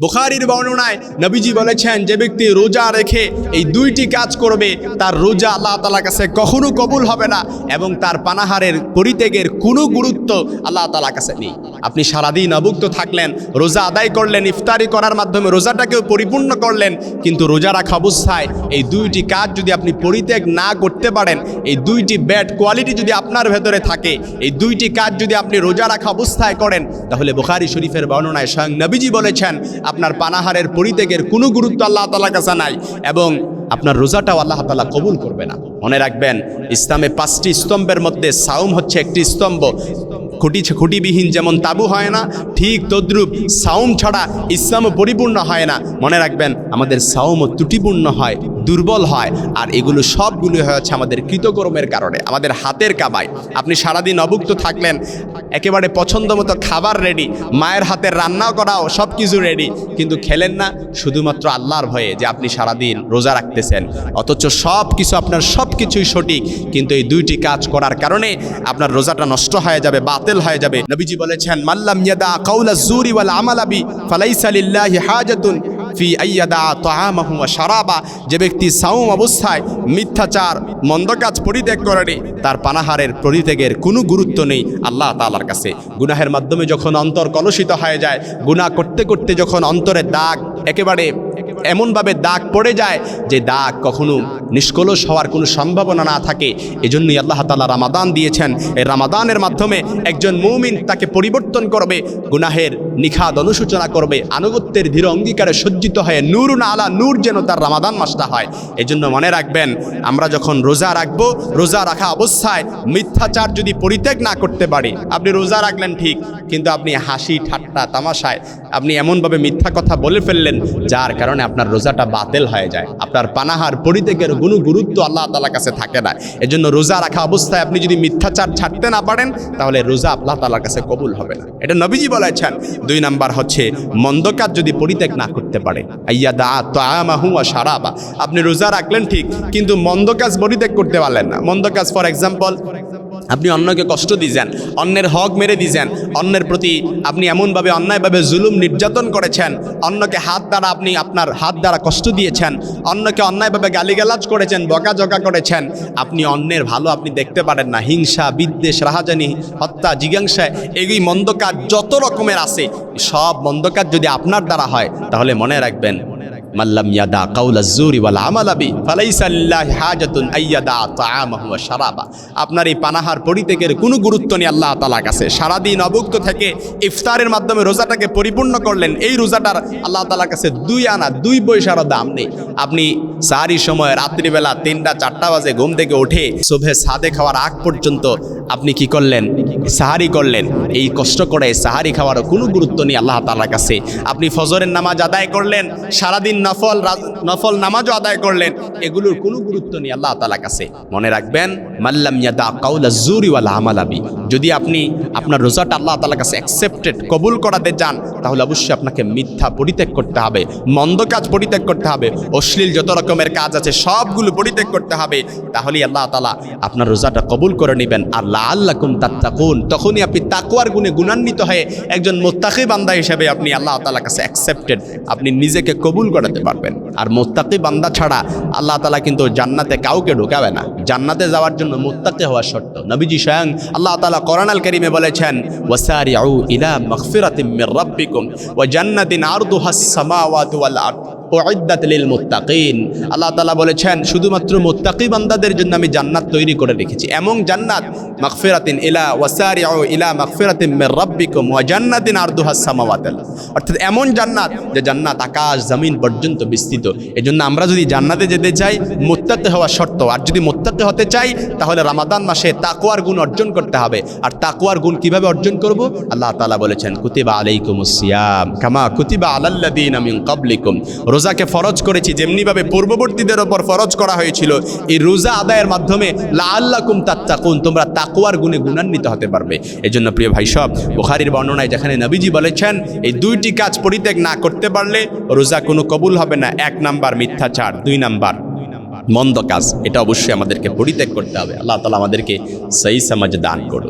বুখারির বর্ণনায় নবীজি বলেছেন, যে ব্যক্তি রোজা রেখে এই দুইটি কাজ করবে, তার রোজা আল্লাহ তালার কাছে কখনো কবুল হবে না এবং তার পানাহারের, পরিত্যাগের কোনো গুরুত্ব আল্লাহ তালার কাছে নেই। আপনি সারাদিন অভুক্ত থাকলেন, রোজা আদায় করলেন, ইফতারি করার মাধ্যমে রোজাটাকেও পরিপূর্ণ করলেন, কিন্তু রোজা রাখা অবস্থায় এই দুইটি কাজ যদি আপনি পরিত্যাগ না করতে পারেন, এই দুইটি ব্যাড কোয়ালিটি যদি আপনার ভেতরে থাকে, এই দুইটি কাজ যদি আপনি রোজা রাখা অবস্থায় করেন, তাহলে বুখারি শরীফের বর্ণনায় স্বয়ং নবীজি বলেছেন, আপনার পানাহারের পরিত্যাগের কোনো গুরুত্ব আল্লাহ তালার কাছে নাই এবং আপনার রোজাটাও আল্লাহ তালা কবুল করবে না। মনে রাখবেন, ইসলামে পাঁচটি স্তম্ভের মধ্যে সাউম হচ্ছে একটি স্তম্ভ। খুঁটি খুঁটিবিহীন যেমন তাবু হয় না, ঠিক তদ্রূপ সাউম ছাড়া ইসলামও পরিপূর্ণ হয় না। মনে রাখবেন, আমাদের সাউমও ত্রুটিপূর্ণ হয়। দুর্বল হয়। আর এগুলো সবগুলো হচ্ছে আমাদের কৃতকর্মের কারণে, আমাদের হাতের কামাই। আপনি সারাদিন অভুক্ত থাকলেন, একেবারে পছন্দ মতো খাবার রেডি মায়ের হাতের রান্নাও করাও সব কিছু রেডি কিন্তু খেলেন না, শুধুমাত্র আল্লাহর ভয়ে যে আপনি সারাদিন রোজা রাখতেছেন। অথচ সব কিছু আপনার সব কিছুই সঠিক, কিন্তু এই দুইটি কাজ করার কারণে আপনার রোজাটা নষ্ট হয়ে যাবে, বাতিল হয়ে যাবে। নবীজি বলেছেন মাল্লাম ইয়াদা কাউলা জুরি ওয়াল আমালাবি ফালাইসা লিল্লাহি হাজাতুন। ফি আইয়াদা তাআমাহু সারাবা যে ব্যক্তি সাউম অবস্থায় মিথ্যাচার মন্দ কাজ পরিত্যাগ করেনি, তার পানাহারের পরিত্যাগের কোনো গুরুত্ব নেই আল্লাহ তালার কাছে। গুনাহের মাধ্যমে যখন অন্তর কলুষিত হয়ে যায়, গুনাহ করতে করতে যখন অন্তরের দাগ একেবারে এমনভাবে দাগ পড়ে যায় যে দাগ কখনো নিষ্কলস হওয়ার কোনো সম্ভাবনা না থাকে। এজন্যই আল্লাহ তালা রামাদান দিয়েছেন। এই রামাদানের মাধ্যমে একজন মৌমিন তাকে পরিবর্তন করবে, গুনাহের নিখাদ অনুসূচনা করবে, আনুগত্যের ধীর অঙ্গীকারে সজ্জিত হয়ে নূর না আলা নূর যেন তার রামাদান মাসটা হয়। এজন্য মনে রাখবেন, আমরা যখন রোজা রাখব, রোজা রাখা অবস্থায় মিথ্যাচার যদি পরিত্যাগ না করতে পারি, আপনি রোজা রাখলেন ঠিক, কিন্তু আপনি হাসি, ঠাট্টা, তামাশায় আপনি এমনভাবে মিথ্যা কথা বলে ফেললেন, যার কারণে আপনার রোজাটা বাতিল হয়ে যায়। আপনার পানাহার, পরিত্যাগের কোনো গুরুত্ব আল্লাহ তালার কাছে থাকে না। এজন্য রোজা রাখা অবস্থায় আপনি যদি মিথ্যাচার ছাড়তে না পারেন, তাহলে রোজা আল্লাহ তালার কাছে কবুল হবে না। এটা নবীজি বলেছেন। দুই নাম্বার হচ্ছে, মন্দ কাজ যদি পরিত্যাগ না করতে পারে, আইয়া দা তামাহু সারাবা আপনি রোজা রাখলেন ঠিক, কিন্তু মন্দ কাজ পরিত্যাগ করতে পারলেন না। মন্দ কাজ ফর এক্সাম্পল আপনি অন্যকে কষ্ট দিয়েছেন, অন্যের হক মেরে দিয়েছেন, অন্যের প্রতি আপনি এমনভাবে, অন্যায়ভাবে জুলুম নির্যাতন করেছেন, অন্যকে হাত দ্বারা আপনি আপনার হাত দ্বারা কষ্ট দিয়েছেন, অন্যকে অন্যায়ভাবে গালিগালাজ করেছেন, বকাঝকা করেছেন, আপনি অন্যের ভালো আপনি দেখতে পারেন না। হিংসা, বিদ্বেষ, রাহাজানি, হত্যা জিজ্ঞাসায় এই মন্দ কাজ যত রকমের আছে, সব মন্দ কাজ যদি আপনার দ্বারা হয়, তাহলে মনে রাখবেন মাল্লাম ইয়াদা কাউলা জুরি আমালাবি ফালাইসা লিল্লাহি হাজাতুন আইয়াদা তাআমাহু ওয়া শারাবা। আপনার এই পানাহার পরিত্যাগের কোনো গুরুত্ব নেই আল্লাহ তাআলার কাছে। সারাদিন অভুক্ত থেকে ইফতারের মাধ্যমে রোজাটাকে পরিপূর্ণ করলেন। এই রোজাটার আল্লাহ তাআলার কাছে দুই আনা, দুই পয়সারও দাম নেই। আপনি সারি সময় রাত্রিবেলা তিনটা, চারটা বাজে ঘুম থেকে উঠে শোভে সাদে খাওয়ার আগ পর্যন্ত আপনি কি করলেন? সাহারি করলেন। এই কষ্ট করে সাহারি খাওয়ারও কোনো গুরুত্ব নেই আল্লাহ তাআলার কাছে। আপনি ফজরের নামাজ আদায় করলেন, সারাদিন নফল নফল নামাজও আদায় করলেন। এগুলোর কোনো গুরুত্ব নেই আল্লাহ তাআলার কাছে। মনে রাখবেন মাল্লাম ইয়াদা কাউলা জুরি আমালাবি যদি আপনি আপনার রোজাটা আল্লাহ তাআলার কাছে অ্যাকসেপ্টেড কবুল করাতে চান, তাহলে অবশ্যই আপনাকে মিথ্যা পরিত্যাগ করতে হবে, মন্দ কাজ পরিত্যাগ করতে হবে, অশ্লীল যত রকমের কাজ আছে সবগুলো পরিত্যাগ করতে হবে, তাহলেই আল্লাহ তাআলা আপনার রোজাটা কবুল করে নেবেন। আর লাআল্লাকুম তাত্তাকুন, তখনই আপনি তাকওয়ার গুণে গুণান্বিত হয়ে একজন মোত্তাকি বান্দা হিসেবে আপনি আল্লাহ তাআলার কাছে অ্যাকসেপ্টেড আপনি নিজেকে কবুল করাতে পারবেন। আর মোত্তাকি বান্দা ছাড়া আল্লাহ তালা কিন্তু জান্নাতে কাউকে ঢুকাবে না। জান্নাতে যাওয়ার জন্য মোত্তাকি হওয়া শর্ত। নবীজি স্বয়ং আল্লাহ তালা কোরআন আল বলেছেন বলেছেন আউ ইলা মাগফিরাতিম মির রাব্বিকুম ওয়া জান্নাতিন আরদুহাস সামাওয়াতু ওয়াল আরদ। উইদ্দাত লিল মুত্তাকিন। আল্লাহ তাআলা বলেছেন, শুধুমাত্র মুত্তাকি বান্দাদের জন্য আমি জান্নাত তৈরি করে রেখেছি। এমন জান্নাত, মাগফিরাতিন ইলা ওয়াসারিউ ইলা মাগফিরাতিন মির রাব্বিকুম ওয়া জান্নাতিন আরদুহাস সামাওয়াত অর্থাৎ এমন জান্নাত, যে জান্নাত আকাশ, জমিন পর্যন্ত বিস্তৃত। এজন্য আমরা যদি জান্নাতে যেতে চাই, মুত্তাকি হওয়া শর্ত। আর যদি মুত্তাকি হতে চাই, তাহলে রামাদান মাসে তাকওয়ার গুণ অর্জন করতে হবে। আর তাকওয়ার গুণ কীভাবে অর্জন করব? আল্লাহ তাআলা বলেছেন, কুতিবা আলাইকুম সিয়াম কামা কুতিবা আলাল্লাযীনা মিন ক্বাবলিকুম। রোজাকে ফরজ করেছি, যেমনিভাবে পূর্ববর্তীদের ওপর ফরজ করা হয়েছিল, এই রোজা আদায়ের মাধ্যমে লাআল্লাকুম তাত্তাকুন, তোমরা তাকওয়ার গুণে গুণান্বিত হতে পারবে। এজন্য প্রিয় ভাই সব, বুখারীর বর্ণনায় যেখানে নবীজি বলেছেন, এই দুইটি কাজ পরিত্যাগ না করতে পারলে রোজা কোনো কবুল হবে না, এক নাম্বার মিথ্যাচার, দুই নাম্বার মন্দ কাজ, এটা অবশ্যই আমাদেরকে পরিত্যাগ করতে হবে, আল্লাহ তালা আমাদেরকে সেই সমাজ দান করুন